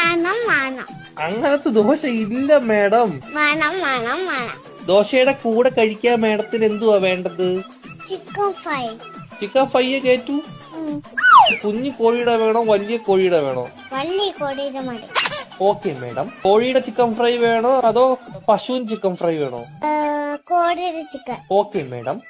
വേണം വേണം. അങ്ങനത്തെ ദോശ ഇല്ല മേഡം. വേണം വേണം വേണം. ദോശയുടെ കൂടെ കഴിക്കാൻ മേഡത്തിന് എന്തുവാ വേണ്ടത്? ചിക്കൻ ഫ്രൈ ചിക്കൻ ഫ്രൈയെ കേറ്റു കുഞ്ഞു കോഴിയുടെ വേണോ വലിയ കോഴിയുടെ വേണോ? വലിയ കോഴിയുടെ മതി. Okay madam. കോഴിയുടെ ചിക്കൻ ഫ്രൈ വേണോ അതോ പശുവിൻ ചിക്കൻ ഫ്രൈ വേണോ? കോഴിയുടെ ചിക്കൻ ഓക്കെ മേഡം.